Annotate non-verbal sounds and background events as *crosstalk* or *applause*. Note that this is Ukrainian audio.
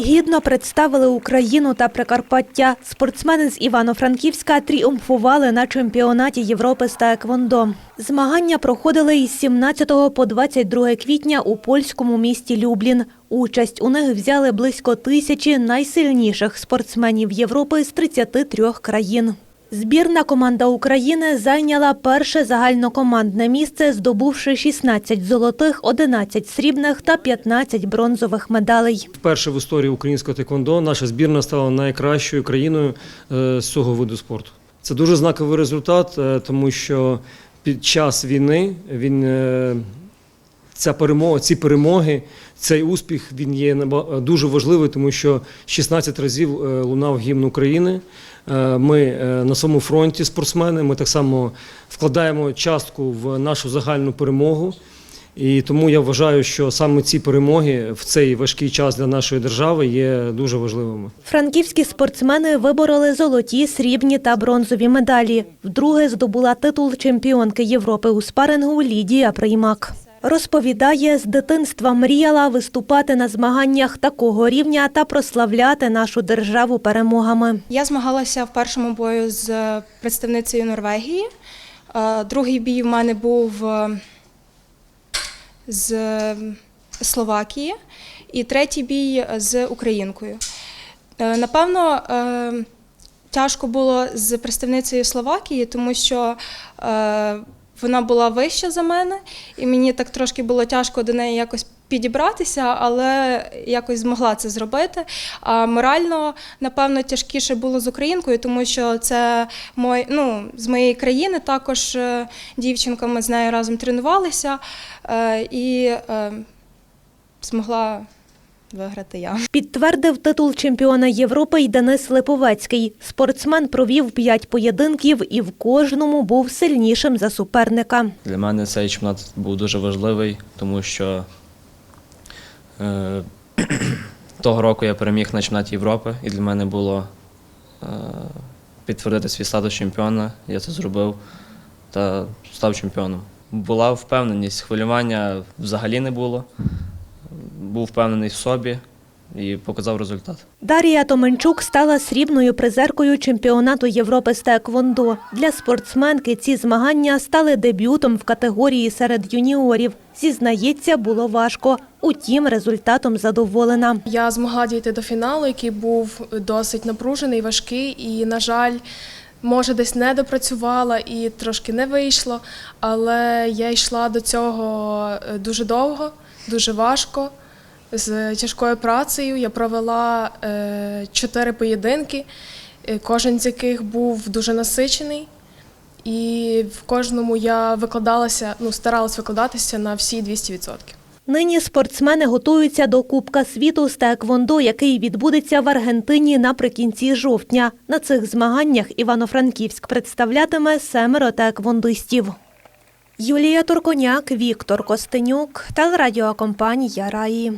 Гідно представили Україну та Прикарпаття. Спортсмени з Івано-Франківська тріумфували на чемпіонаті Європи з таеквондо. Змагання проходили із 17 по 22 квітня у польському місті Люблін. Участь у них взяли близько тисячі найсильніших спортсменів Європи з 33 країн. Збірна команда України зайняла перше загальнокомандне місце, здобувши 16 золотих, 11 срібних та 15 бронзових медалей. Вперше в історії українського теквондо наша збірна стала найкращою країною е, з цього виду спорту. Це дуже знаковий результат, е, тому що під час війни він е, ця перемога, ці перемоги, цей успіх він є дуже важливий, тому що 16 разів лунав гімн України. Е, Ми е, на своєму фронті спортсмени. Ми так само вкладаємо частку в нашу загальну перемогу. І тому я вважаю, що саме ці перемоги в цей важкий час для нашої держави є дуже важливими. Франківські спортсмени вибороли золоті, срібні та бронзові медалі. Вдруге здобула титул чемпіонки Європи у спарингу Лідія Приймак. Розповідає, з дитинства мріяла виступати на змаганнях такого рівня та прославляти нашу державу перемогами. Я змагалася в першому бою з представницею Норвегії. Е, Другий бій в мене був е, з Словакії, і третій бій з українкою. Е, Напевно, тяжко було з представницею Словакії, тому що вона була вища за мене, і мені так трошки було тяжко до неї якось підібратися, але якось змогла це зробити. А морально, напевно, тяжкіше було з українкою, тому що це мой, ну, з моєї країни також е, дівчинка, ми з нею разом тренувалися е, і е, змогла виграти я. Підтвердив титул чемпіона Європи й Денис Липовецький. Спортсмен провів п'ять поєдинків і в кожному був сильнішим за суперника. Для мене цей чемпіонат був дуже важливий, тому що е, *clears throat* того року я переміг на чемпіонаті Європи, і для мене було е, підтвердити свій статус чемпіона. Я це зробив та став чемпіоном. Була впевненість, хвилювання взагалі не було. Був впевнений в собі і показав результат. Дарія Томенчук стала срібною призеркою чемпіонату Європи з таеквондо. Для спортсменки ці змагання стали дебютом в категорії серед юніорів. Зізнається, було важко. Утім, результатом задоволена. Я змогла дійти до фіналу, який був досить напружений, важкий, і, на жаль, може, десь не допрацювала і трошки не вийшло. Але я йшла до цього е, дуже довго, дуже важко. З тяжкою працею я провела е, чотири поєдинки, е, кожен з яких був дуже насичений. І в кожному я викладалася, ну старалась викладатися на всі 200%. Нині спортсмени готуються до Кубка світу з таеквондо, який відбудеться в Аргентині наприкінці жовтня. На цих змаганнях Івано-Франківськ представлятиме семеро таеквондистів. Юлія Турконяк, Віктор Костенюк, телерадіокомпанія Раї.